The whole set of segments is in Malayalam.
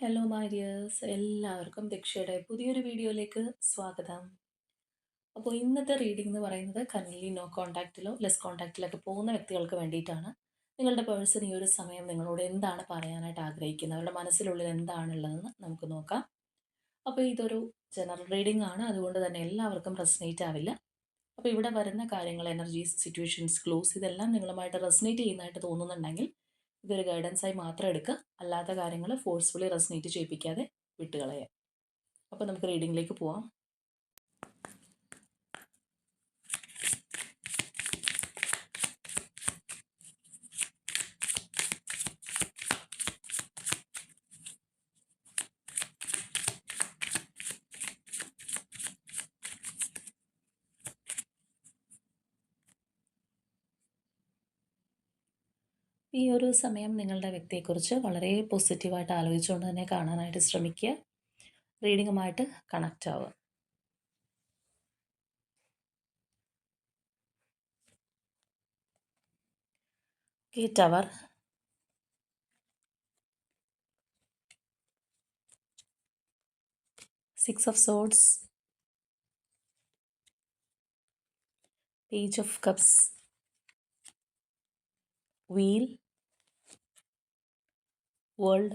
ഹലോ മാരിയേഴ്സ് എല്ലാവർക്കും ദക്ഷയുടെ പുതിയൊരു വീഡിയോയിലേക്ക് സ്വാഗതം. അപ്പോൾ ഇന്നത്തെ റീഡിംഗ് എന്ന് പറയുന്നത് കറന്റ്ലി നോ കോൺടാക്റ്റിലോ ലെസ് കോൺടാക്റ്റിലൊക്കെ പോകുന്ന വ്യക്തികൾക്ക് വേണ്ടിയിട്ടാണ്. നിങ്ങളുടെ പേഴ്സൺ ഈ ഒരു സമയം നിങ്ങളോട് എന്താണ് പറയാനായിട്ട് ആഗ്രഹിക്കുന്നത്? അവരുടെ മനസ്സിലുള്ളിൽ എന്താണുള്ളതെന്ന് നമുക്ക് നോക്കാം. അപ്പോൾ ഇതൊരു ജനറൽ റീഡിംഗ് ആണ്. അതുകൊണ്ട് തന്നെ എല്ലാവർക്കും റെസനേറ്റ് ആവില്ല. അപ്പോൾ ഇവിടെ വരുന്ന കാര്യങ്ങൾ എനർജീസ് സിറ്റുവേഷൻസ് ക്ലോസ് ഇതെല്ലാം നിങ്ങളുമായിട്ട് റെസനേറ്റ് ചെയ്യുന്നതായിട്ട് തോന്നുന്നുണ്ടെങ്കിൽ ഇതൊരു ഗൈഡൻസായി മാത്രം എടുക്കുക അല്ലാത്ത കാര്യങ്ങൾ ഫോഴ്സ്ഫുള്ളി റെസനേറ്റ് ചെയ്യിപ്പിക്കാതെ വിട്ടുകളയുക അപ്പോൾ നമുക്ക് റീഡിങ്ങിലേക്ക് പോവാം. ഈ ഒരു സമയം നിങ്ങളുടെ വ്യക്തിയെക്കുറിച്ച് വളരെ പോസിറ്റീവായിട്ട് ആലോചിച്ചുകൊണ്ട് തന്നെ കാണാനായിട്ട് ശ്രമിക്കുക. റീഡിങ്ങുമായിട്ട് കണക്റ്റ് ആവുക. Okay tower six of swords page of cups wheel. World.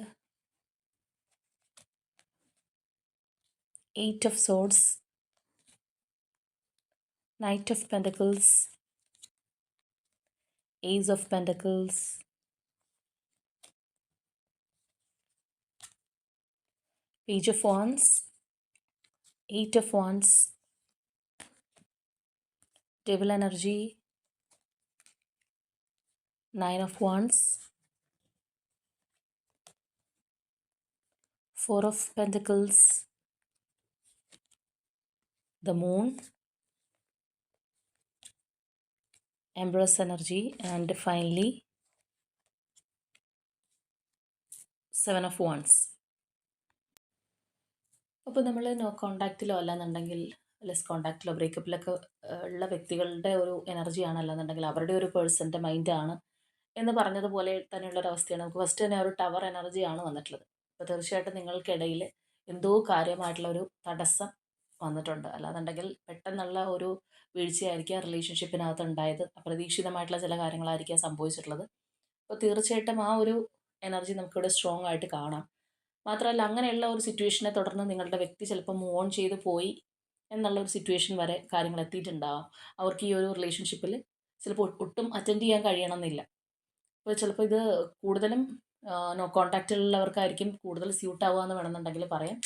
Eight of swords. Knight of pentacles. Ace of pentacles. Page of wands. Eight of wands. Devil energy. Nine of wands four of pentacles. The moon. Empress energy. And finally seven of wands അപ്പോൾ നമ്മൾ നോ കോണ്ടാക്റ്റിലോ അല്ലാന്നുണ്ടെങ്കിൽ ലെസ് കോണ്ടാക്റ്റിലോ ബ്രേക്കപ്പിലൊക്കെ ഉള്ള വ്യക്തികളുടെ ഒരു എനർജിയാണ് അല്ലാന്നുണ്ടെങ്കിൽ അവരുടെ ഒരു പേഴ്സന്റെ മൈൻഡാണ് എന്ന് പറഞ്ഞതുപോലെ തന്നെയുള്ളൊരവസ്ഥയാണ്. നമുക്ക് ഫസ്റ്റ് തന്നെ ഒരു ടവർ എനർജിയാണ് വന്നിട്ടുള്ളത്. അപ്പോൾ തീർച്ചയായിട്ടും നിങ്ങൾക്കിടയിൽ എന്തോ കാര്യമായിട്ടുള്ള ഒരു തടസ്സം വന്നിട്ടുണ്ട്. അല്ലാന്നുണ്ടെങ്കിൽ പെട്ടെന്നുള്ള ഒരു വീഴ്ചയായിരിക്കാം റിലേഷൻഷിപ്പിനകത്ത് ഉണ്ടായത്. അപ്രതീക്ഷിതമായിട്ടുള്ള ചില കാര്യങ്ങളായിരിക്കാം സംഭവിച്ചിട്ടുള്ളത്. അപ്പോൾ തീർച്ചയായിട്ടും ആ ഒരു എനർജി നമുക്കിവിടെ സ്ട്രോങ് ആയിട്ട് കാണാം. മാത്രമല്ല അങ്ങനെയുള്ള ഒരു സിറ്റുവേഷനെ തുടർന്ന് നിങ്ങളുടെ വ്യക്തി ചിലപ്പോൾ മൂവ് ഓൺ ചെയ്ത് പോയി എന്നുള്ള ഒരു സിറ്റുവേഷൻ വരെ കാര്യങ്ങൾ എത്തിയിട്ടുണ്ടാവാം. അവർക്ക് ഈ ഒരു റിലേഷൻഷിപ്പിൽ ചിലപ്പോൾ ഒട്ടും അറ്റൻഡ് ചെയ്യാൻ കഴിയണമെന്നില്ല. അപ്പോൾ ചിലപ്പോൾ ഇത് കൂടുതലും നോ കോൺടാക്റ്റിലുള്ളവർക്കായിരിക്കും കൂടുതൽ സ്യൂട്ട് ആവുക എന്ന് വേണമെന്നുണ്ടെങ്കിൽ പറയാം.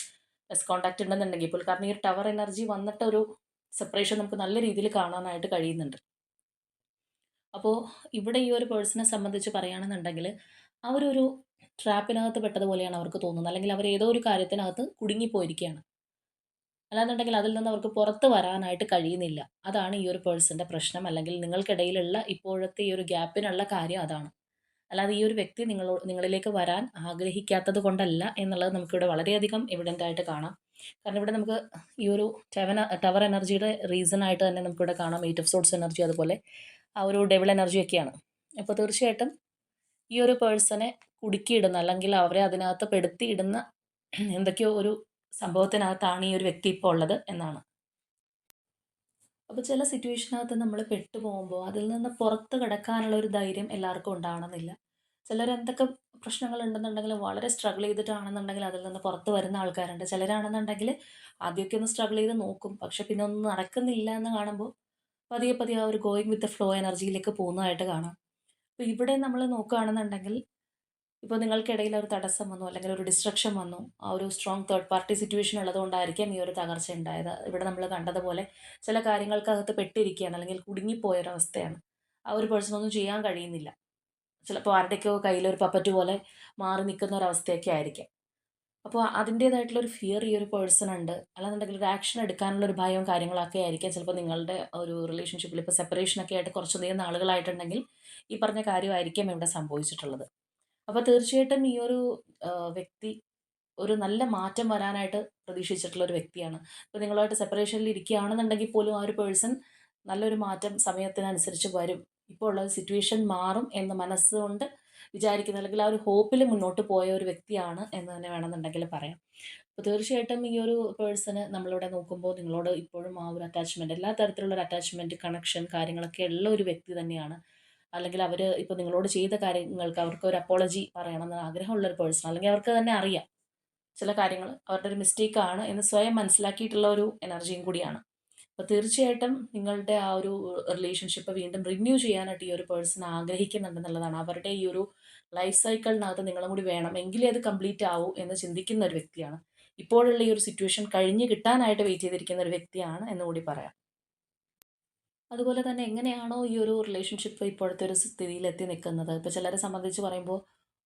ലെസ് കോൺടാക്റ്റ് ഉണ്ടെന്നുണ്ടെങ്കിൽ ഇപ്പോൾ കാരണം ഈ ടവർ എനർജി വന്നിട്ട് ഒരു സെപ്പറേഷൻ നമുക്ക് നല്ല രീതിയിൽ കാണാനായിട്ട് കഴിയുന്നുണ്ട്. അപ്പോൾ ഇവിടെ ഈ ഒരു പേഴ്സണെ സംബന്ധിച്ച് പറയുകയാണെന്നുണ്ടെങ്കിൽ അവരൊരു ട്രാപ്പിനകത്ത് പെട്ടതുപോലെയാണ് അവർക്ക് തോന്നുന്നത്. അല്ലെങ്കിൽ അവർ ഏതോ ഒരു കാര്യത്തിനകത്ത് കുടുങ്ങിപ്പോയിരിക്കുകയാണ്. അല്ലാന്നുണ്ടെങ്കിൽ അതിൽ നിന്ന് അവർക്ക് പുറത്ത് വരാനായിട്ട് കഴിയുന്നില്ല. അതാണ് ഈ ഒരു പേഴ്സന്റെ പ്രശ്നം. അല്ലെങ്കിൽ നിങ്ങൾക്കിടയിലുള്ള ഇപ്പോഴത്തെ ഈ ഒരു ഗ്യാപ്പിനുള്ള കാര്യം അതാണ്. അല്ലാതെ ഈ ഒരു വ്യക്തി നിങ്ങളോ നിങ്ങളിലേക്ക് വരാൻ ആഗ്രഹിക്കാത്തത് കൊണ്ടല്ല എന്നുള്ളത് നമുക്കിവിടെ വളരെയധികം എവിഡന്റ് ആയിട്ട് കാണാം. കാരണം ഇവിടെ നമുക്ക് ഈ ഒരു ടെവൻ ടവർ എനർജിയുടെ റീസൺ ആയിട്ട് തന്നെ നമുക്കിവിടെ കാണാം. എയ്റ്റ് ഓഫ് സോട്സ് എനർജി അതുപോലെ. ആ ഒരു ഡെവിൾ എനർജിയൊക്കെയാണ് അപ്പോൾ തീർച്ചയായിട്ടും ഈ ഒരു പേഴ്സണെ കുടുക്കിയിടുന്ന അല്ലെങ്കിൽ അവരെ അതിനകത്ത് പെടുത്തിയിടുന്ന എന്തൊക്കെയോ ഒരു സംഭവത്തിനകത്താണ് ഈ ഒരു വ്യക്തി ഇപ്പോൾ ഉള്ളത് എന്നാണ്. അപ്പോൾ ചില സിറ്റുവേഷനകത്ത് നമ്മൾ പെട്ടു പോകുമ്പോൾ അതിൽ നിന്ന് പുറത്ത് കിടക്കാനുള്ള ഒരു ധൈര്യം എല്ലാവർക്കും ഉണ്ടാകണമെന്നില്ല ചിലർ എന്തൊക്കെ പ്രശ്നങ്ങൾ ഉണ്ടെന്നുണ്ടെങ്കിൽ വളരെ സ്ട്രഗിൾ ചെയ്തിട്ടാണെന്നുണ്ടെങ്കിൽ അതിൽ നിന്ന് പുറത്ത് വരുന്ന ആൾക്കാരുണ്ട്. ചിലരാണെന്നുണ്ടെങ്കിൽ ആദ്യമൊക്കെ ഒന്ന് സ്ട്രഗിൾ ചെയ്ത് നോക്കും. പക്ഷെ പിന്നെ ഒന്നും നടക്കുന്നില്ല എന്ന് കാണുമ്പോൾ പതിയെ പതിയെ ആ ഒരു ഗോയിങ് വിത്ത് ഫ്ലോ എനർജിയിലേക്ക് പോകുന്നതായിട്ട് കാണാം. അപ്പോൾ ഇവിടെ നമ്മൾ നോക്കുകയാണെന്നുണ്ടെങ്കിൽ ഇപ്പോൾ നിങ്ങൾക്കിടയിൽ ഒരു തടസ്സം വന്നു അല്ലെങ്കിൽ ഒരു ഡിസ്ട്രക്ഷൻ വന്നു ആ ഒരു സ്ട്രോങ് തേർഡ് പാർട്ടി സിറ്റുവേഷൻ ഉള്ളതുകൊണ്ടായിരിക്കാം ഈ ഒരു തകർച്ച ഉണ്ടായത്. ഇവിടെ നമ്മൾ കണ്ടതുപോലെ ചില കാര്യങ്ങൾക്കകത്ത് പെട്ടിരിക്കുകയാണ് അല്ലെങ്കിൽ കുടുങ്ങിപ്പോയ അവസ്ഥയാണ്. ആ ഒരു പേഴ്സണൊന്നും ചെയ്യാൻ കഴിയുന്നില്ല. ചിലപ്പോൾ ആരുടെയൊക്കെയോ കയ്യിലൊരു പപ്പറ്റ് പോലെ മാറി നിൽക്കുന്ന ഒരു ഒരവസ്ഥയൊക്കെ ആയിരിക്കാം. അപ്പോൾ അതിന്റേതായിട്ടുള്ളൊരു ഫിയർ ഈ ഒരു പേഴ്സൺ ഉണ്ട്. അല്ലാന്നുണ്ടെങ്കിൽ ഒരു ആക്ഷൻ എടുക്കാനുള്ള ഒരു ഭയവും കാര്യങ്ങളൊക്കെ ആയിരിക്കാം ചിലപ്പോൾ നിങ്ങളുടെ ഒരു റിലേഷൻഷിപ്പിൽ ഇപ്പോൾ സെപ്പറേഷനൊക്കെ ആയിട്ട് കുറച്ചധികം നാളുകളായിട്ടുണ്ടെങ്കിൽ ഈ പറഞ്ഞ കാര്യമായിരിക്കാം ഇവിടെ സംഭവിച്ചിട്ടുള്ളത്. അപ്പോൾ തീർച്ചയായിട്ടും ഈ ഒരു വ്യക്തി ഒരു നല്ല മാറ്റം വരാനായിട്ട് പ്രതീക്ഷിച്ചിട്ടുള്ള ഒരു വ്യക്തിയാണ്. ഇപ്പോൾ നിങ്ങളുമായിട്ട് സെപ്പറേഷനിൽ ഇരിക്കുകയാണെന്നുണ്ടെങ്കിൽ പോലും ആ ഒരു പേഴ്സൺ നല്ലൊരു മാറ്റം സമയത്തിനനുസരിച്ച് വരും. ഇപ്പോൾ ഉള്ള സിറ്റുവേഷൻ മാറും എന്ന് മനസ്സുകൊണ്ട് വിചാരിക്കുന്ന. അല്ലെങ്കിൽ ആ ഒരു ഹോപ്പിൽ മുന്നോട്ട് പോയ ഒരു വ്യക്തിയാണ് എന്ന് തന്നെ വേണമെന്നുണ്ടെങ്കിൽ പറയാം. അപ്പോൾ തീർച്ചയായിട്ടും ഈ ഒരു പേഴ്സണ് നമ്മളിവിടെ നോക്കുമ്പോൾ നിങ്ങളോട് ഇപ്പോഴും ആ ഒരു അറ്റാച്ച്മെന്റ് എല്ലാ തരത്തിലുള്ള ഒരു അറ്റാച്ച്മെന്റ് കണക്ഷൻ കാര്യങ്ങളൊക്കെ ഉള്ള ഒരു വ്യക്തി തന്നെയാണ്. അല്ലെങ്കിൽ അവർ ഇപ്പോൾ നിങ്ങളോട് ചെയ്ത കാര്യങ്ങൾക്ക് അവർക്ക് ഒരു അപ്പോളജി പറയണമെന്ന് ആഗ്രഹമുള്ള ഒരു പേഴ്സൺ അല്ലെങ്കിൽ അവർക്ക് തന്നെ അറിയാം ചില കാര്യങ്ങൾ അവരുടെ ഒരു മിസ്റ്റേക്കാണ് എന്ന് സ്വയം മനസ്സിലാക്കിയിട്ടുള്ള ഒരു എനർജിയും കൂടിയാണ്. അപ്പോൾ തീർച്ചയായിട്ടും നിങ്ങളുടെ ആ ഒരു റിലേഷൻഷിപ്പ് വീണ്ടും റിന്യൂ ചെയ്യാനായിട്ട് ഈ ഒരു പേഴ്സൺ ആഗ്രഹിക്കുന്നുണ്ടെന്നുള്ളതാണ്. അവരുടെ ഈ ഒരു ലൈഫ് സൈക്കിളിനകത്ത് നിങ്ങളും കൂടി വേണം എങ്കിലേ അത് കംപ്ലീറ്റ് ആവൂ എന്ന് ചിന്തിക്കുന്ന ഒരു വ്യക്തിയാണ്. ഇപ്പോഴുള്ള ഈ ഒരു സിറ്റുവേഷൻ കഴിഞ്ഞ് കിട്ടാനായിട്ട് വെയിറ്റ് ചെയ്തിരിക്കുന്ന ഒരു വ്യക്തിയാണ് എന്നുകൂടി പറയാം. അതുപോലെ തന്നെ എങ്ങനെയാണോ ഈ ഒരു റിലേഷൻഷിപ്പ് ഇപ്പോഴത്തെ ഒരു സ്ഥിതിയിൽ എത്തി നിൽക്കുന്നത്? ഇപ്പോൾ ചിലരെ സംബന്ധിച്ച് പറയുമ്പോൾ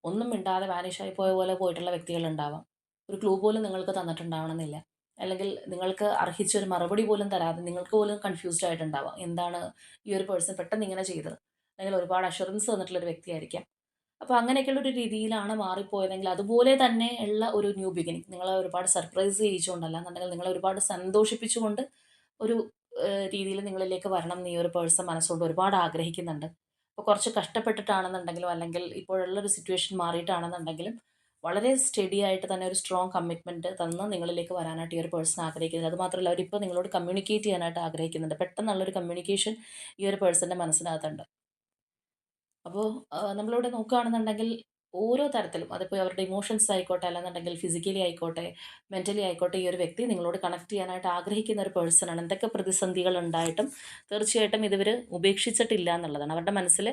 ഒന്നും മിണ്ടാതെ വാനിഷായി പോയ പോലെ പോയിട്ടുള്ള വ്യക്തികളുണ്ടാവാം ഒരു ക്ലൂ പോലും നിങ്ങൾക്ക് തന്നിട്ടുണ്ടാവണമെന്നില്ല. അല്ലെങ്കിൽ നിങ്ങൾക്ക് അർഹിച്ച ഒരു മറുപടി പോലും തരാതെ നിങ്ങൾക്ക് പോലും കൺഫ്യൂസ്ഡ് ആയിട്ടുണ്ടാവാം. എന്താണ് ഈ ഒരു പേഴ്സൺ പെട്ടെന്ന് ഇങ്ങനെ ചെയ്തത്? അല്ലെങ്കിൽ ഒരുപാട് അഷുറൻസ് തന്നിട്ടുള്ള ഒരു വ്യക്തിയായിരിക്കാം. അപ്പോൾ അങ്ങനെയൊക്കെയുള്ള ഒരു രീതിയിലാണ് മാറിപ്പോയതെങ്കിൽ അതുപോലെ തന്നെ ഉള്ള ഒരു ന്യൂ ബിഗിനിങ് നിങ്ങളെ ഒരുപാട് സർപ്രൈസ് ചെയ്യിച്ചുകൊണ്ടല്ല എന്നുണ്ടെങ്കിൽ നിങ്ങളെ ഒരുപാട് സന്തോഷിപ്പിച്ചുകൊണ്ട് ഒരു രീതിയിൽ നിങ്ങളിലേക്ക് വരണം എന്ന് ഈ ഒരു പേഴ്സൺ മനസ്സുകൊണ്ട് ഒരുപാട് ആഗ്രഹിക്കുന്നുണ്ട്. അപ്പോൾ കുറച്ച് കഷ്ടപ്പെട്ടിട്ടാണെന്നുണ്ടെങ്കിലും അല്ലെങ്കിൽ ഇപ്പോഴുള്ള ഒരു സിറ്റുവേഷൻ മാറിയിട്ടാണെന്നുണ്ടെങ്കിലും വളരെ സ്റ്റഡി ആയിട്ട് തന്നെ ഒരു സ്ട്രോങ് കമ്മിറ്റ്മെന്റ് തന്ന് നിങ്ങളിലേക്ക് വരാനായിട്ട് ഈ ഒരു പേഴ്സൺ ആഗ്രഹിക്കുന്നത് അതുമാത്രമല്ല അവരിപ്പോൾ നിങ്ങളോട് കമ്മ്യൂണിക്കേറ്റ് ചെയ്യാനായിട്ട് ആഗ്രഹിക്കുന്നുണ്ട്. പെട്ടെന്നുള്ളൊരു കമ്മ്യൂണിക്കേഷൻ ഈ ഒരു പേഴ്സന്റെ മനസ്സിനകത്തുണ്ട്. അപ്പോൾ നമ്മളിവിടെ നോക്കുകയാണെന്നുണ്ടെങ്കിൽ ഓരോ തരത്തിലും അതിപ്പോൾ അവരുടെ ഇമോഷൻസ് ആയിക്കോട്ടെ അല്ലെന്നുണ്ടെങ്കിൽ ഫിസിക്കലി ആയിക്കോട്ടെ മെന്റലി ആയിക്കോട്ടെ ഈ ഒരു വ്യക്തി നിങ്ങളോട് കണക്ട് ചെയ്യാനായിട്ട് ആഗ്രഹിക്കുന്ന ഒരു പേഴ്സണാണ് എന്തൊക്കെ പ്രതിസന്ധികൾ ഉണ്ടായിട്ടും തീർച്ചയായിട്ടും ഇതുവർ ഉപേക്ഷിച്ചിട്ടില്ല എന്നുള്ളതാണ്. അവരുടെ മനസ്സിൽ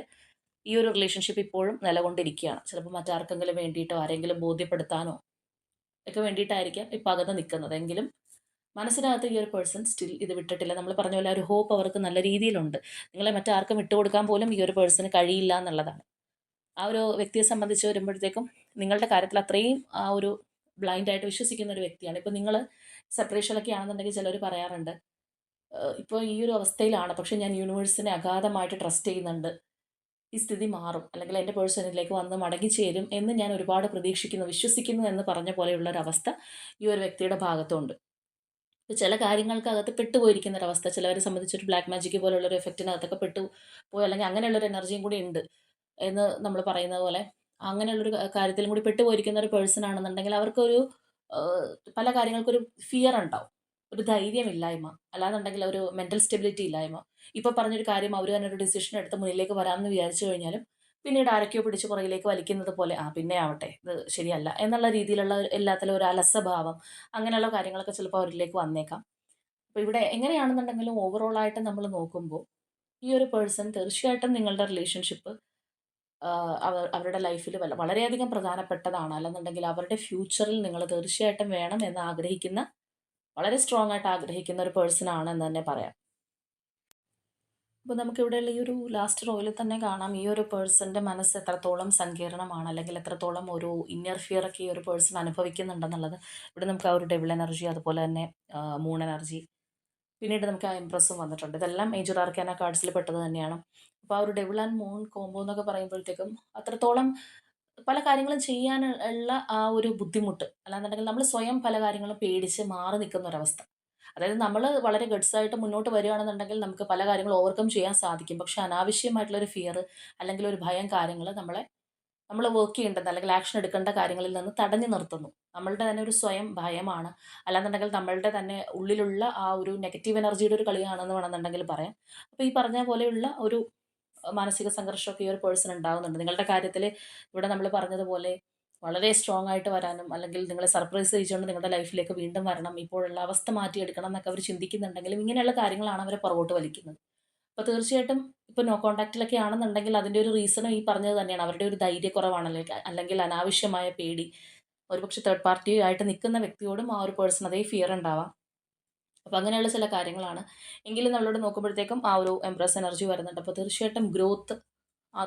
ഈ ഒരു റിലേഷൻഷിപ്പ് ഇപ്പോഴും നിലകൊണ്ടിരിക്കുകയാണ്. ചിലപ്പോൾ മറ്റാർക്കെങ്കിലും വേണ്ടിയിട്ടോ ആരെങ്കിലും ബോധ്യപ്പെടുത്താനോ ഒക്കെ വേണ്ടിയിട്ടായിരിക്കാം ഇപ്പോൾ അകന്ന് നിൽക്കുന്നത്. എങ്കിലും മനസ്സിനകത്ത് ഈ ഒരു പേഴ്സൺ സ്റ്റിൽ ഇത് വിട്ടിട്ടില്ല. നമ്മൾ പറഞ്ഞ പോലെ ഒരു ഹോപ്പ് അവർക്ക് നല്ല രീതിയിലുണ്ട്. നിങ്ങളെ മറ്റാർക്കും വിട്ടുകൊടുക്കാൻ പോലും ഈ ഒരു പേഴ്സണ് കഴിയില്ല എന്നുള്ളതാണ്. ആ ഒരു വ്യക്തിയെ സംബന്ധിച്ച് വരുമ്പോഴത്തേക്കും നിങ്ങളുടെ കാര്യത്തിൽ അത്രയും ആ ഒരു ബ്ലൈൻഡായിട്ട് വിശ്വസിക്കുന്ന ഒരു വ്യക്തിയാണ്. ഇപ്പോൾ നിങ്ങൾ സെപ്പറേഷനിലൊക്കെ ആണെന്നുണ്ടെങ്കിൽ ചിലർ പറയാറുണ്ട് ഇപ്പോൾ ഈ ഒരു അവസ്ഥയിലാണ്. പക്ഷേ ഞാൻ യൂണിവേഴ്സിനെ അഗാധമായിട്ട് ട്രസ്റ്റ് ചെയ്യുന്നുണ്ട്. ഈ സ്ഥിതി മാറും. അല്ലെങ്കിൽ എന്റെ പേഴ്സണിലേക്ക് വന്ന് മടങ്ങി ചേരും എന്ന് ഞാൻ ഒരുപാട് പ്രതീക്ഷിക്കുന്നു വിശ്വസിക്കുന്നു എന്ന് പറഞ്ഞ പോലെയുള്ള ഒരു അവസ്ഥ ഈ ഒരു വ്യക്തിയുടെ ഭാഗത്തുണ്ട്. ഇപ്പോൾ ചില കാര്യങ്ങൾക്കകത്ത് പെട്ടുപോയിരിക്കുന്ന ഒരവസ്ഥ ചിലവരെ സംബന്ധിച്ചൊരു ബ്ലാക്ക് മാജിക് പോലുള്ള ഒരു എഫക്റ്റിനകത്തൊക്കെ പെട്ടു പോയി അല്ലെങ്കിൽ അങ്ങനെയുള്ളൊരു എനർജിയും കൂടി ഉണ്ട്. എന്ന് നമ്മൾ പറയുന്നത് പോലെ. അങ്ങനെയുള്ളൊരു കാര്യത്തിലും കൂടി പെട്ടുപോയിരിക്കുന്ന ഒരു പേഴ്സൺ ആണെന്നുണ്ടെങ്കിൽ അവർക്കൊരു പല കാര്യങ്ങൾക്കൊരു ഫിയർ ഉണ്ടാവും. ഒരു ധൈര്യമില്ലായ്മ. അല്ലാന്നുണ്ടെങ്കിൽ ഒരു മെന്റൽ സ്റ്റെബിലിറ്റി ഇല്ലായ്മ. ഇപ്പോൾ പറഞ്ഞൊരു കാര്യം അവർ തന്നെ ഒരു ഡിസിഷൻ എടുത്ത് മുന്നിലേക്ക് വരാമെന്ന് വിചാരിച്ചു കഴിഞ്ഞാലും പിന്നീട് ആരൊക്കെയോ പിടിച്ച് പുറകിലേക്ക് വലിക്കുന്നത് പോലെ ആ പിന്നെ ആവട്ടെ ഇത് ശരിയല്ല എന്നുള്ള രീതിയിലുള്ള എല്ലാത്തിലും ഒരു അലസഭാവം അങ്ങനെയുള്ള കാര്യങ്ങളൊക്കെ ചിലപ്പോൾ അവരിലേക്ക് വന്നേക്കാം. അപ്പോൾ ഇവിടെ എങ്ങനെയാണെന്നുണ്ടെങ്കിലും ഓവറോളായിട്ട് നമ്മൾ നോക്കുമ്പോൾ ഈ ഒരു പേഴ്സൺ തീർച്ചയായിട്ടും നിങ്ങളുടെ റിലേഷൻഷിപ്പ് അവർ അവരുടെ ലൈഫിൽ വളരെയധികം പ്രധാനപ്പെട്ടതാണ്. അല്ലെന്നുണ്ടെങ്കിൽ അവരുടെ ഫ്യൂച്ചറിൽ നിങ്ങൾ തീർച്ചയായിട്ടും വേണം എന്ന് ആഗ്രഹിക്കുന്ന വളരെ സ്ട്രോങ് ആയിട്ട് ആഗ്രഹിക്കുന്ന ഒരു പേഴ്സൺ ആണ് എന്ന് തന്നെ പറയാം. അപ്പോൾ നമുക്കിവിടെയുള്ള ഈ ഒരു ലാസ്റ്റ് റോയിൽ തന്നെ കാണാം. ഈ ഒരു പേഴ്സന്റെ മനസ്സ് എത്രത്തോളം സങ്കീർണമാണ് അല്ലെങ്കിൽ എത്രത്തോളം ഒരു ഇന്നർ ഫിയർ ഒക്കെ ഈ ഒരു പേഴ്സൺ അനുഭവിക്കുന്നുണ്ടെന്നുള്ളത്. ഇവിടെ നമുക്ക് ആ ഒരു ഡെവിൾ എനർജി അതുപോലെ തന്നെ മൂൺ എനർജി പിന്നീട് നമുക്ക് ആ ഇംപ്രസ്സും വന്നിട്ടുണ്ട്. ഇതെല്ലാം മേജർ ആർക്കാന കാർഡ്സിൽ പെട്ടത് തന്നെയാണ്. അപ്പോൾ ആ ഒരു ഡെവിൾ ആൻഡ് മൂൺ കോംബോ എന്നൊക്കെ പറയുമ്പോഴത്തേക്കും അത്രത്തോളം പല കാര്യങ്ങളും ചെയ്യാനുള്ള ആ ഒരു ബുദ്ധിമുട്ട്. അല്ലാന്നുണ്ടെങ്കിൽ നമ്മൾ സ്വയം പല കാര്യങ്ങളും പേടിച്ച് മാറി നിൽക്കുന്ന ഒരവസ്ഥ അതായത് നമ്മൾ വളരെ ഗഡ്സായിട്ട് മുന്നോട്ട് വരികയാണെന്നുണ്ടെങ്കിൽ നമുക്ക് പല കാര്യങ്ങളും ഓവർകം ചെയ്യാൻ സാധിക്കും. പക്ഷെ അനാവശ്യമായിട്ടുള്ള ഒരു ഫിയർ അല്ലെങ്കിൽ ഒരു ഭയം കാര്യങ്ങൾ നമ്മളെ നമ്മൾ വർക്ക് ചെയ്യേണ്ടത് അല്ലെങ്കിൽ ആക്ഷൻ എടുക്കേണ്ട കാര്യങ്ങളിൽ നിന്ന് തടഞ്ഞു നിർത്തുന്നു. നമ്മളുടെ തന്നെ ഒരു സ്വയം ഭയമാണ്. അല്ലാന്നുണ്ടെങ്കിൽ നമ്മളുടെ തന്നെ ഉള്ളിലുള്ള ആ ഒരു നെഗറ്റീവ് എനർജിയുടെ ഒരു കളിയാണെന്ന് വേണമെന്നുണ്ടെങ്കിൽ പറയാം. അപ്പോൾ ഈ പറഞ്ഞ പോലെയുള്ള ഒരു മാനസിക സംഘർഷമൊക്കെ ഈ ഒരു പേഴ്സൺ ഉണ്ടാകുന്നുണ്ട് നിങ്ങളുടെ കാര്യത്തിൽ ഇവിടെ നമ്മൾ പറഞ്ഞതുപോലെ വളരെ സ്ട്രോങ് ആയിട്ട് വരാനും അല്ലെങ്കിൽ നിങ്ങളെ സർപ്രൈസ് ചെയ്തുകൊണ്ട് നിങ്ങളുടെ ലൈഫിലേക്ക് വീണ്ടും വരണം ഇപ്പോഴുള്ള അവസ്ഥ മാറ്റിയെടുക്കണം എന്നൊക്കെ അവർ ചിന്തിക്കുന്നുണ്ടെങ്കിലും ഇങ്ങനെയുള്ള കാര്യങ്ങളാണ് അവരെ പുറകോട്ട് വലിക്കുന്നത്. അപ്പോൾ തീർച്ചയായിട്ടും ഇപ്പോൾ നോ കോൺടാക്റ്റിലൊക്കെ ആണെന്നുണ്ടെങ്കിൽ അതിന്റെ ഒരു റീസണും ഈ പറഞ്ഞത് തന്നെയാണ്. അവരുടെ ഒരു ധൈര്യക്കുറവാണല്ലോ. അല്ലെങ്കിൽ അനാവശ്യമായ പേടി. ഒരുപക്ഷെ തേർഡ് പാർട്ടി ആയിട്ട് നിൽക്കുന്ന വ്യക്തിയോടും ആ ഒരു പേഴ്സൺ അതേ ഫിയർ ഉണ്ടാവാം. അപ്പോൾ അങ്ങനെയുള്ള ചില കാര്യങ്ങളാണ്. എങ്കിലും നമ്മളോട് നോക്കുമ്പോഴത്തേക്കും ആ ഒരു എംപ്രസ് എനർജി വരുന്നുണ്ട്. അപ്പോൾ തീർച്ചയായിട്ടും ഗ്രോത്ത്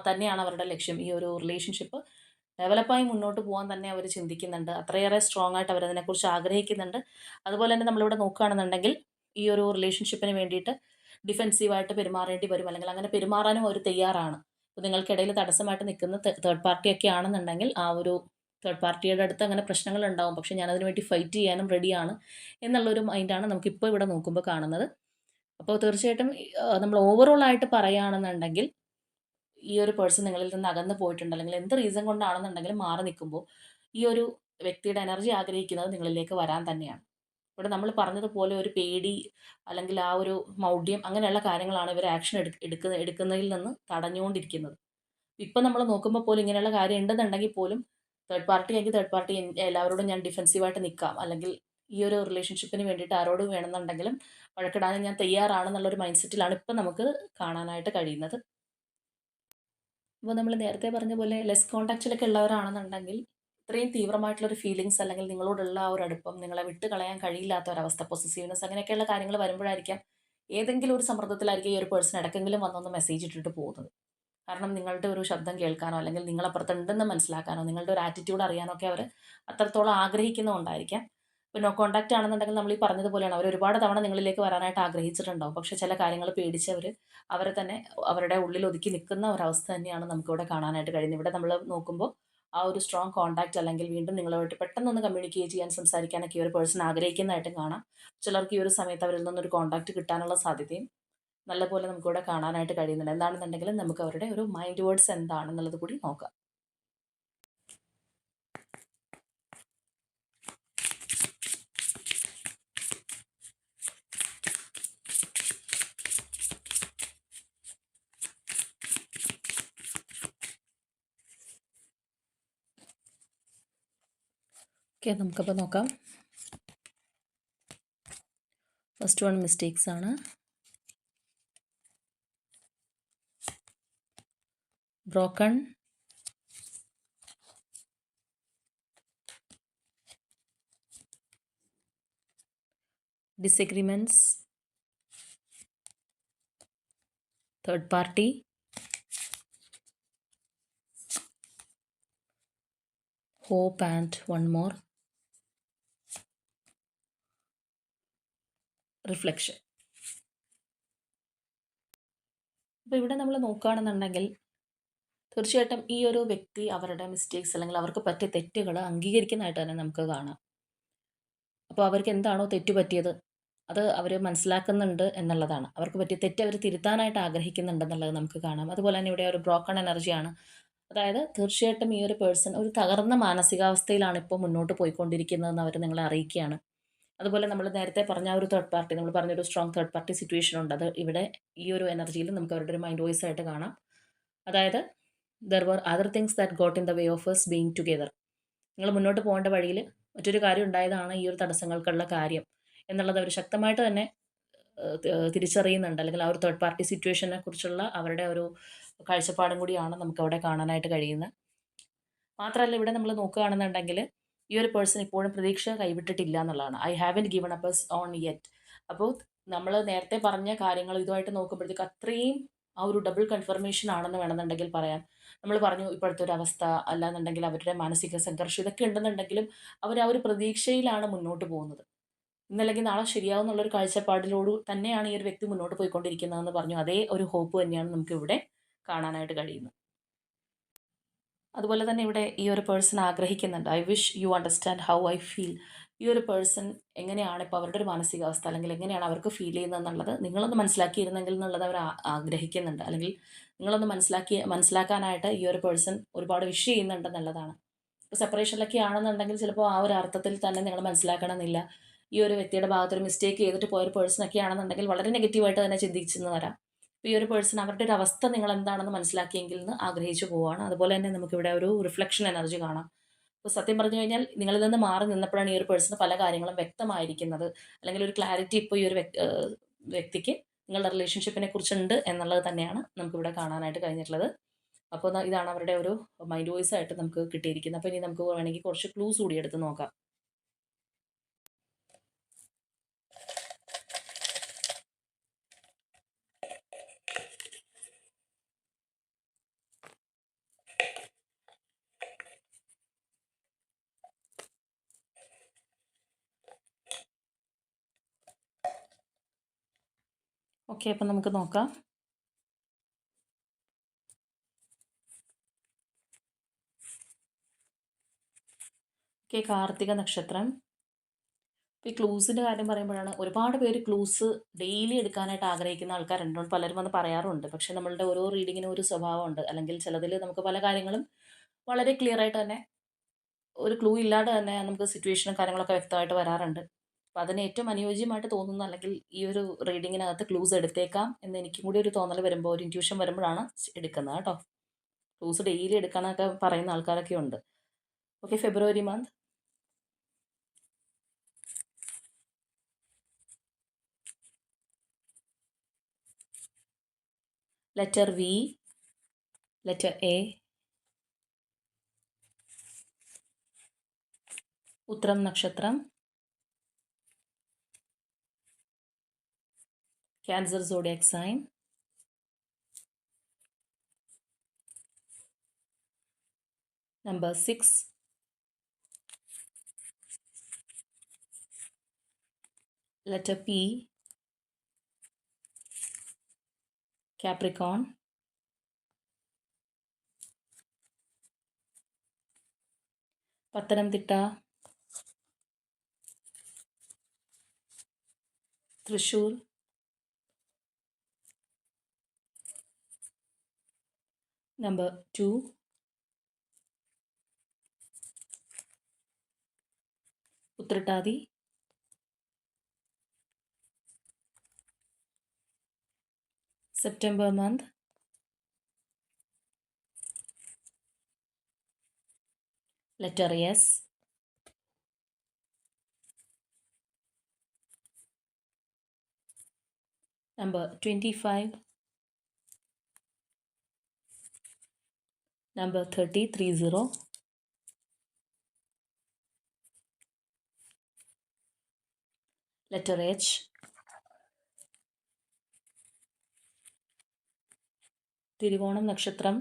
തന്നെയാണ് അവരുടെ ലക്ഷ്യം. ഈ ഒരു റിലേഷൻഷിപ്പ് ഡെവലപ്പായി മുന്നോട്ട് പോകാൻ തന്നെ അവർ ചിന്തിക്കുന്നുണ്ട്. അത്രയേറെ സ്ട്രോങ് ആയിട്ട് അവരതിനെക്കുറിച്ച് ആഗ്രഹിക്കുന്നുണ്ട്. അതുപോലെ തന്നെ നമ്മളിവിടെ നോക്കുകയാണെന്നുണ്ടെങ്കിൽ ഈ ഒരു റിലേഷൻഷിപ്പിന് വേണ്ടിയിട്ട് ഡിഫെൻസീവായിട്ട് പെരുമാറേണ്ടി വരും. അല്ലെങ്കിൽ അങ്ങനെ പെരുമാറാനും അവർ തയ്യാറാണ്. അപ്പോൾ നിങ്ങൾക്കിടയിൽ തടസ്സമായിട്ട് നിൽക്കുന്ന തേർഡ് പാർട്ടിയൊക്കെ ആണെന്നുണ്ടെങ്കിൽ ആ ഒരു തേർഡ് പാർട്ടിയുടെ അടുത്ത് അങ്ങനെ പ്രശ്നങ്ങൾ ഉണ്ടാവും. പക്ഷേ ഞാനതിന് വേണ്ടി ഫൈറ്റ് ചെയ്യാനും റെഡിയാണ് എന്നുള്ളൊരു മൈൻഡാണ് നമുക്കിപ്പോൾ ഇവിടെ നോക്കുമ്പോൾ കാണുന്നത്. അപ്പോൾ തീർച്ചയായിട്ടും നമ്മൾ ഓവറോൾ ആയിട്ട് പറയുകയാണെന്നുണ്ടെങ്കിൽ ഈ ഒരു പേഴ്സൺ നിങ്ങളിൽ നിന്ന് അകന്നു പോയിട്ടുണ്ട്. അല്ലെങ്കിൽ എന്ത് റീസൺ കൊണ്ടാണെന്നുണ്ടെങ്കിലും മാറി നിൽക്കുമ്പോൾ ഈ ഒരു വ്യക്തിയുടെ എനർജി ആഗ്രഹിക്കുന്നത് നിങ്ങളിലേക്ക് വരാൻ തന്നെയാണ്. ഇവിടെ നമ്മൾ പറഞ്ഞതുപോലെ ഒരു പേടി അല്ലെങ്കിൽ ആ ഒരു മൗഢ്യം അങ്ങനെയുള്ള കാര്യങ്ങളാണ് ഇവർ ആക്ഷൻ എടുക്ക എടുക്കുന്ന എടുക്കുന്നതിൽ നിന്ന് തടഞ്ഞുകൊണ്ടിരിക്കുന്നത്. ഇപ്പം നമ്മൾ നോക്കുമ്പോൾ പോലും ഇങ്ങനെയുള്ള കാര്യം ഉണ്ടെന്നുണ്ടെങ്കിൽ പോലും തേർഡ് പാർട്ടി എങ്കിൽ തേർഡ് പാർട്ടി എല്ലാവരോടും ഞാൻ ഡിഫൻസീവായിട്ട് നിൽക്കാം. അല്ലെങ്കിൽ ഈ ഒരു റിലേഷൻഷിപ്പിന് വേണ്ടിയിട്ട് ആരോട് വേണമെന്നുണ്ടെങ്കിലും വഴക്കിടാനും ഞാൻ തയ്യാറാണെന്നുള്ളൊരു മൈൻഡ് സെറ്റിലാണ് ഇപ്പം നമുക്ക് കാണാനായിട്ട് കഴിയുന്നത്. അപ്പോൾ നമ്മൾ നേരത്തെ പറഞ്ഞ പോലെ ലെസ് കോണ്ടാക്റ്റിലൊക്കെ ഉള്ളവരാണെന്നുണ്ടെങ്കിൽ ഇത്രയും തീവ്രമായിട്ടുള്ളൊരു ഫീലിങ്സ് അല്ലെങ്കിൽ നിങ്ങളോടുള്ള ആ ഒരു അടുപ്പം നിങ്ങളെ വിട്ട് കളയാൻ കഴിയില്ലാത്ത ഒരവസ്ഥ പൊസസീവ്നെസ് അങ്ങനെയൊക്കെയുള്ള കാര്യങ്ങൾ വരുമ്പോഴായിരിക്കാം ഏതെങ്കിലും ഒരു സമ്മർദ്ദത്തിലായിരിക്കും ഈ ഒരു പേഴ്സൺ ഇടയ്ക്കെങ്കിലും വന്നൊന്ന് മെസ്സേജ് ഇട്ടിട്ട് പോകുന്നത്. കാരണം നിങ്ങളുടെ ഒരു ശബ്ദം കേൾക്കാനോ അല്ലെങ്കിൽ നിങ്ങളപ്പുറത്തുണ്ടെന്ന് മനസ്സിലാക്കാനോ നിങ്ങളുടെ ഒരു ആറ്റിറ്റ്യൂഡ് അറിയാനോ ഒക്കെ അവർ അത്രത്തോളം ആഗ്രഹിക്കുന്നതുകൊണ്ടായിരിക്കാം ഇപ്പോൾ നോ ആണെന്നുണ്ടെങ്കിൽ നമ്മൾ ഈ പറഞ്ഞതുപോലെയാണ്. അവർ ഒരുപാട് തവണ നിങ്ങളിലേക്ക് വരാനായിട്ട് ആഗ്രഹിച്ചിട്ടുണ്ടാവും. പക്ഷേ ചില കാര്യങ്ങൾ പേടിച്ച് അവരെ തന്നെ അവരുടെ ഉള്ളിൽ ഒതുക്കി നിൽക്കുന്ന ഒരവസ്ഥ തന്നെയാണ് നമുക്കിവിടെ കാണാനായിട്ട് കഴിയുന്നത്. ഇവിടെ നമ്മൾ നോക്കുമ്പോൾ ആ ഒരു സ്ട്രോങ് കോൺടാക്റ്റ് അല്ലെങ്കിൽ വീണ്ടും നിങ്ങളുമായിട്ട് പെട്ടെന്നൊന്ന് കമ്മ്യൂണിക്കേറ്റ് ചെയ്യാൻ സംസാരിക്കാനൊക്കെ ഈ ഒരു പേഴ്സൺ ആഗ്രഹിക്കുന്നതായിട്ടും കാണാം. ചിലർക്ക് ഈ ഒരു സമയത്ത് അവരിൽ നിന്നൊരു കോണ്ടാക്ട് കിട്ടാനുള്ള സാധ്യതയും നല്ലപോലെ നമുക്കിവിടെ കാണാനായിട്ട് കഴിയുന്നുണ്ട്. എന്താണെന്നുണ്ടെങ്കിലും നമുക്ക് അവരുടെ ഒരു മൈൻഡ് വേർഡ്സ് എന്താണെന്നുള്ളത് കൂടി നോക്കാം. ഓക്കെ നമുക്കപ്പോൾ നോക്കാം ഫസ്റ്റ് വൺ മിസ്റ്റേക്സ് ആണ് broken disagreements third party hope and one more Reflection അപ്പോൾ ഇവിടെ നമ്മൾ നോക്കുകയാണെന്നുണ്ടെങ്കിൽ തീർച്ചയായിട്ടും ഈ ഒരു വ്യക്തി അവരുടെ മിസ്റ്റേക്സ് അല്ലെങ്കിൽ അവർക്ക് പറ്റിയ തെറ്റുകൾ അംഗീകരിക്കുന്നതായിട്ട് തന്നെ നമുക്ക് കാണാം. അപ്പോൾ അവർക്ക് എന്താണോ തെറ്റ് പറ്റിയത് അത് അവർ മനസ്സിലാക്കുന്നുണ്ട് എന്നുള്ളതാണ്. അവർക്ക് പറ്റിയ തെറ്റ് അവർ തിരുത്താനായിട്ട് ആഗ്രഹിക്കുന്നുണ്ടെന്നുള്ളത് നമുക്ക് കാണാം. അതുപോലെ തന്നെ ഇവിടെ ഒരു ബ്രോക്കൺ എനർജിയാണ് അതായത് തീർച്ചയായിട്ടും ഈ ഒരു പേഴ്സൺ ഒരു തകർന്ന മാനസികാവസ്ഥയിലാണ് ഇപ്പോൾ മുന്നോട്ട് പോയിക്കൊണ്ടിരിക്കുന്നതെന്ന് അവർ നിങ്ങളെ അറിയിക്കുകയാണ്. അതുപോലെ നമ്മൾ നേരത്തെ പറഞ്ഞ ഒരു തേർഡ് പാർട്ടി നമ്മൾ പറഞ്ഞൊരു സ്ട്രോങ് തേർഡ് പാർട്ടി സിറ്റുവേഷൻ ഉണ്ട്. അത് ഇവിടെ ഈ ഒരു എനർജിയിൽ നമുക്ക് അവരുടെ ഒരു മൈൻഡ് വോയിസ് ആയിട്ട് കാണാം. അതായത് there were other things that got in the way of us being together നിങ്ങൾ മുന്നോട്ട് പോകേണ്ട വഴിയിൽ മറ്റൊരു കാര്യം ഉണ്ടായതാണ് ഈ ഒരു തടസ്സങ്ങൾക്കുള്ള കാര്യം എന്നുള്ളത് അവർ ശക്തമായിട്ട് തന്നെ തിരിച്ചറിയുന്നുണ്ട്. അല്ലെങ്കിൽ ആ ഒരു തേർഡ് പാർട്ടി സിറ്റുവേഷനെ കുറിച്ചുള്ള അവരുടെ ഒരു കാഴ്ചപ്പാടും കൂടിയാണ് നമുക്ക് അവിടെ കാണാനായിട്ട് കഴിയുന്നത്. മാത്രമല്ല ഇവിടെ നമ്മൾ നോക്കുകയാണെന്നുണ്ടെങ്കിൽ ഈ ഒരു പേഴ്സൺ ഇപ്പോഴും പ്രതീക്ഷ കൈവിട്ടിട്ടില്ല എന്നുള്ളതാണ്. I haven't given up on yet അപ്പോൾ നമ്മൾ നേരത്തെ പറഞ്ഞ കാര്യങ്ങൾ ഇതുമായിട്ട് നോക്കുമ്പോഴത്തേക്ക് അത്രയും ആ ഒരു ഡബിൾ കൺഫർമേഷൻ ആണെന്ന് വേണമെന്നുണ്ടെങ്കിൽ പറയാം. നമ്മൾ പറഞ്ഞു ഇപ്പോഴത്തെ ഒരു അവസ്ഥ അല്ലാന്നുണ്ടെങ്കിൽ അവരുടെ മാനസിക സംഘർഷം ഇതൊക്കെ ഉണ്ടെന്നുണ്ടെങ്കിലും അവർ ആ ഒരു പ്രതീക്ഷയിലാണ് മുന്നോട്ട് പോകുന്നത്. ഇന്നല്ലെങ്കിൽ നാളെ ശരിയാവും ശരിയാവുന്നുള്ളൊരു കാഴ്ചപ്പാടിലോട് തന്നെയാണ് ഈ ഒരു വ്യക്തി മുന്നോട്ട് പോയിക്കൊണ്ടിരിക്കുന്നതെന്ന് പറഞ്ഞു. അതേ ഒരു ഹോപ്പ് തന്നെയാണ് നമുക്ക് ഇവിടെ കാണാനായിട്ട് കഴിയുന്നത്. അതുപോലെ തന്നെ ഇവിടെ ഈ ഒരു പേഴ്സൺ ആഗ്രഹിക്കുന്നുണ്ട്. I wish you understand how I feel ഈ ഒരു പേഴ്സൺ എങ്ങനെയാണ് ഇപ്പോൾ അവരുടെ ഒരു മാനസികാവസ്ഥ അല്ലെങ്കിൽ എങ്ങനെയാണ് അവർക്ക് ഫീൽ ചെയ്യുന്നത് എന്നുള്ളത് നിങ്ങളൊന്ന് മനസ്സിലാക്കിയിരുന്നെങ്കിൽ എന്നുള്ളത് അവർ ആഗ്രഹിക്കുന്നുണ്ട്. അല്ലെങ്കിൽ നിങ്ങളൊന്ന് മനസ്സിലാക്കി മനസ്സിലാക്കാനായിട്ട് ഈ ഒരു പേഴ്സൺ ഒരുപാട് വിഷ് ചെയ്യുന്നുണ്ടെന്നുള്ളതാണ് ഇപ്പോൾ സെപ്പറേഷനിലൊക്കെ ആണെന്നുണ്ടെങ്കിൽ ചിലപ്പോൾ ആ ഒരു അർത്ഥത്തിൽ തന്നെ നിങ്ങൾ മനസ്സിലാക്കണമെന്നില്ല. ഈ ഒരു വ്യക്തിയുടെ ഭാഗത്തൊരു മിസ്റ്റേക്ക് ചെയ്തിട്ട് പോയൊരു പേഴ്സണൊക്കെ ആണെന്നുണ്ടെങ്കിൽ വളരെ നെഗറ്റീവായിട്ട് തന്നെ ചിന്തിച്ചെന്ന് വരാം. ഈ ഒരു പേഴ്സൺ അവരുടെ ഒരു അവസ്ഥ നിങ്ങൾ എന്താണെന്ന് മനസ്സിലാക്കിയെങ്കിൽ എന്ന് ആഗ്രഹിച്ചു പോവാണ്. അതുപോലെ തന്നെ നമുക്കിവിടെ ഒരു റിഫ്ലക്ഷൻ എനർജി കാണാം. ഇപ്പോൾ സത്യം പറഞ്ഞു കഴിഞ്ഞാൽ നിങ്ങളിൽ നിന്ന് മാറി നിന്നപ്പോഴാണ് ഈ ഒരു പേഴ്സണ് പല കാര്യങ്ങളും വ്യക്തമായിരിക്കുന്നത്. അല്ലെങ്കിൽ ഒരു ക്ലാരിറ്റി ഇപ്പോൾ ഈ ഒരു വ്യക്തിക്ക് നിങ്ങളുടെ റിലേഷൻഷിപ്പിനെ കുറിച്ചുണ്ട് എന്നുള്ളത് തന്നെയാണ് നമുക്കിവിടെ കാണാനായിട്ട് കഴിഞ്ഞിട്ടുള്ളത്. അപ്പോൾ ഇതാണ് അവരുടെ ഒരു മൈൻഡ് വോയിസ് ആയിട്ട് നമുക്ക് കിട്ടിയിരിക്കുന്നത്. അപ്പോൾ ഇനി നമുക്ക് വേണമെങ്കിൽ കുറച്ച് ക്ലൂസ് കൂടി എടുത്ത് നോക്കാം. ഓക്കെ അപ്പം നമുക്ക് നോക്കാം. ഓക്കെ കാർത്തിക നക്ഷത്രം. ഈ ക്ലൂസിന്റെ കാര്യം പറയുമ്പോഴാണ് ഒരുപാട് പേര് ക്ലൂസ് ഡെയിലി എടുക്കാനായിട്ട് ആഗ്രഹിക്കുന്ന ആൾക്കാരുണ്ട്. പലരും വന്ന് പറയാറുണ്ട്. പക്ഷേ നമ്മളുടെ ഓരോ റീഡിങ്ങിനും ഒരു സ്വഭാവമുണ്ട്. അല്ലെങ്കിൽ ചിലതിൽ നമുക്ക് പല കാര്യങ്ങളും വളരെ ക്ലിയർ ആയിട്ട് തന്നെ ഒരു ക്ലൂ ഇല്ലാതെ തന്നെ നമുക്ക് സിറ്റുവേഷനും കാര്യങ്ങളൊക്കെ വ്യക്തമായിട്ട് വരാറുണ്ട്. അപ്പോൾ അതിന് ഏറ്റവും അനുയോജ്യമായിട്ട് തോന്നുന്ന അല്ലെങ്കിൽ ഈ ഒരു റീഡിങ്ങിനകത്ത് ക്ലൂസ് എടുത്തേക്കാം എന്ന് എനിക്കും കൂടി ഒരു തോന്നൽ വരുമ്പോൾ ഒരു ഇന്റ്യൂഷൻ വരുമ്പോഴാണ് എടുക്കുന്നത് കേട്ടോ. ക്ലൂസ് ഡെയിലി എടുക്കാനൊക്കെ പറയുന്ന ആൾക്കാരൊക്കെ ഉണ്ട്. Okay February month letter V letter A Uthram നക്ഷത്രം. cancer zodiac sign number six letter P Capricorn Pathanamthitta Thrissur Number 2. Uttartadi. September month. Letter S. Number 25. Number 30, 30. Letter H. Thiruvonam നക്ഷത്രം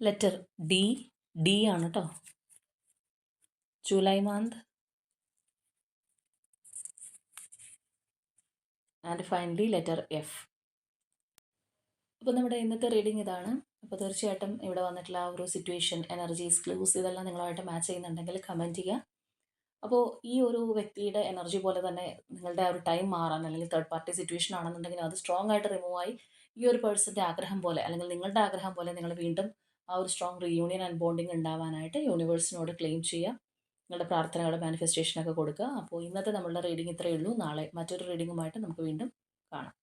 ലെറ്റർ ഡി ഡി ആണ് കേട്ടോ July month and finally letter F അപ്പോൾ നമ്മുടെ ഇന്നത്തെ റീഡിംഗ് ഇതാണ്. അപ്പോൾ തീർച്ചയായിട്ടും ഇവിടെ വന്നിട്ടുള്ള ആ ഒരു സിറ്റുവേഷൻ എനർജീസ് ക്ലൂസ് ഇതെല്ലാം നിങ്ങളുമായിട്ട് മാച്ച് ചെയ്യുന്നുണ്ടെങ്കിൽ കമന്റ് ചെയ്യുക. അപ്പോൾ ഈ ഒരു വ്യക്തിയുടെ എനർജി പോലെ തന്നെ നിങ്ങളുടെ ആ ഒരു ടൈം മാറാൻ അല്ലെങ്കിൽ തേർഡ് പാർട്ടി സിറ്റുവേഷൻ ആണെന്നുണ്ടെങ്കിൽ അത് സ്ട്രോങ് ആയിട്ട് റിമൂവ് ആയി ഈ ഒരു പേഴ്സന്റെ ആഗ്രഹം പോലെ അല്ലെങ്കിൽ നിങ്ങളുടെ ആഗ്രഹം പോലെ നിങ്ങൾ വീണ്ടും ആ ഒരു സ്ട്രോങ് റീയൂണിയൻ ആൻഡ് ബോണ്ടിങ് ഉണ്ടാവാനായിട്ട് യൂണിവേഴ്സിനോട് ക്ലെയിം ചെയ്യുക. നിങ്ങളുടെ പ്രാർത്ഥനകളുടെ മാനിഫെസ്റ്റേഷനൊക്കെ കൊടുക്കുക. അപ്പോൾ ഇന്നത്തെ നമ്മളുടെ റീഡിംഗ് ഇത്രയേ ഉള്ളൂ. നാളെ മറ്റൊരു റീഡിങ്ങുമായിട്ട് നമുക്ക് വീണ്ടും കാണാം.